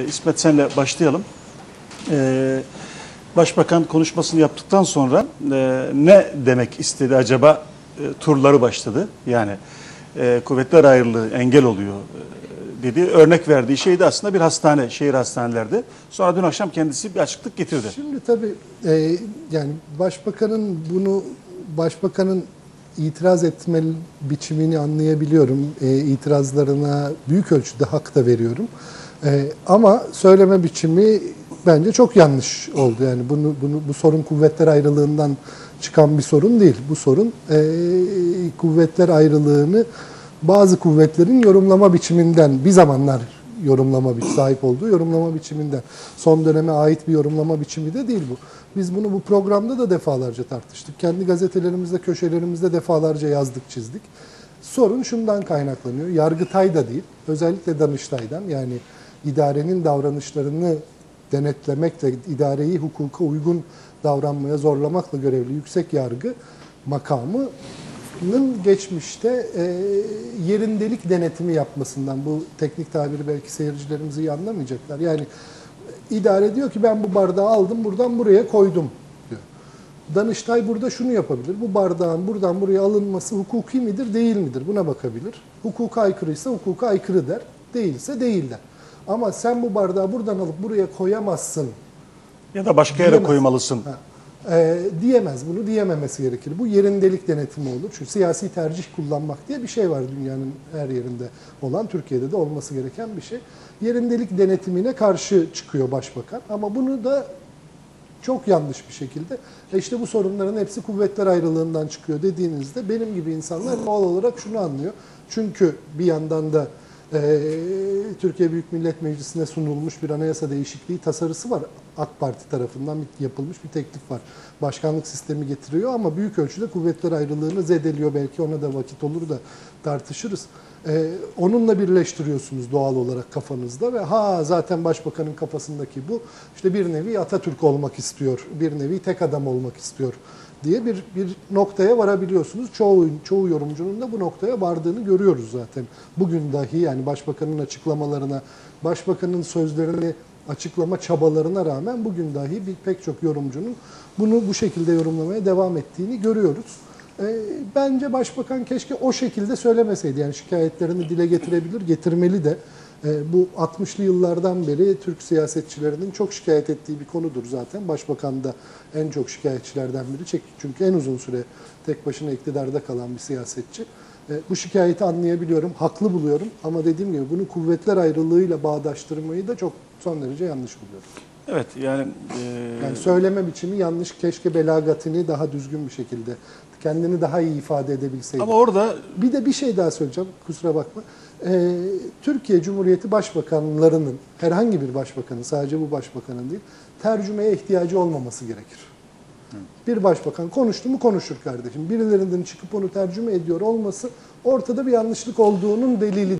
E, İsmet senle başlayalım. E, Başbakan konuşmasını yaptıktan sonra e, ne demek istedi acaba e, turları başladı. Yani e, kuvvetler ayrılığı engel oluyor dedi. Örnek verdiği şey de aslında bir hastane, şehir hastanelerdi. Sonra dün akşam kendisi bir açıklık getirdi. Şimdi tabii yani başbakanın bunu başbakanın itiraz etme biçimini anlayabiliyorum. E, itirazlarına büyük ölçüde hak da veriyorum. E, ama söyleme biçimi bence çok yanlış oldu. Yani bunu, bunu bu sorun kuvvetler ayrılığından çıkan bir sorun değil. Bu sorun e, kuvvetler ayrılığını bazı kuvvetlerin yorumlama biçiminden bir zamanlar yorumlama bir sahip olduğu yorumlama biçiminden son döneme ait bir yorumlama biçimi de değil bu. Biz bunu bu programda da defalarca tartıştık. Kendi gazetelerimizde, köşelerimizde defalarca yazdık, çizdik. Sorun şundan kaynaklanıyor. Yargıtay da değil, özellikle Danıştay'dan yani idarenin davranışlarını denetlemekle, idareyi hukuka uygun davranmaya zorlamakla görevli yüksek yargı makamı geçmişte e, yerindelik denetimi yapmasından bu teknik tabiri belki seyircilerimiz iyi anlamayacaklar. Yani idare diyor ki ben bu bardağı aldım buradan buraya koydum diyor. Danıştay burada şunu yapabilir. Bu bardağın buradan buraya alınması hukuki midir değil midir buna bakabilir. Hukuka aykırıysa hukuka aykırı der. Değilse değil der. Ama sen bu bardağı buradan alıp buraya koyamazsın Ya da başka yere Diyemez. koymalısın. Ha, e, diyemez bunu diyememesi gerekir. Bu yerindelik denetimi olur. Çünkü siyasi tercih kullanmak diye bir şey var dünyanın her yerinde olan, Türkiye'de de olması gereken bir şey. Yerindelik denetimine karşı çıkıyor başbakan ama bunu da çok yanlış bir şekilde e işte bu sorunların hepsi kuvvetler ayrılığından çıkıyor dediğinizde benim gibi insanlar doğal olarak şunu anlıyor. Çünkü bir yandan da Türkiye Büyük Millet Meclisi'ne sunulmuş bir anayasa değişikliği tasarısı var. AK Parti tarafından yapılmış bir teklif var. Başkanlık sistemi getiriyor ama büyük ölçüde kuvvetler ayrılığını zedeliyor. Belki ona da vakit olur da tartışırız. Ee, onunla birleştiriyorsunuz doğal olarak kafanızda ve ha zaten başbakanın kafasındaki bu işte bir nevi Atatürk olmak istiyor, bir nevi tek adam olmak istiyor diye bir bir noktaya varabiliyorsunuz. Çoğu çoğu yorumcunun da bu noktaya vardığını görüyoruz zaten. Bugün dahi yani başbakanın açıklamalarına, başbakanın sözlerini açıklama çabalarına rağmen bugün dahi bir pek çok yorumcunun bunu bu şekilde yorumlamaya devam ettiğini görüyoruz. E, bence başbakan keşke o şekilde söylemeseydi. Yani şikayetlerini dile getirebilir, getirmeli de. E, bu 60'lı yıllardan beri Türk siyasetçilerinin çok şikayet ettiği bir konudur zaten. Başbakan da en çok şikayetçilerden biri. Çünkü en uzun süre tek başına iktidarda kalan bir siyasetçi. E, bu şikayeti anlayabiliyorum, haklı buluyorum ama dediğim gibi bunu kuvvetler ayrılığıyla bağdaştırmayı da çok son derece yanlış buluyorum. Evet yani, e, Yani söyleme biçimi yanlış, keşke belagatini daha düzgün bir şekilde, kendini daha iyi ifade edebilseydi. ama orada Bir de bir şey daha söyleyeceğim, kusura bakma. Ee, Türkiye Cumhuriyeti başbakanlarının, herhangi bir başbakanın, sadece bu başbakanın değil, tercümeye ihtiyacı olmaması gerekir. Bir başbakan konuştu mu konuşur kardeşim. Birilerinin çıkıp onu tercüme ediyor olması ortada bir yanlışlık olduğunun delili.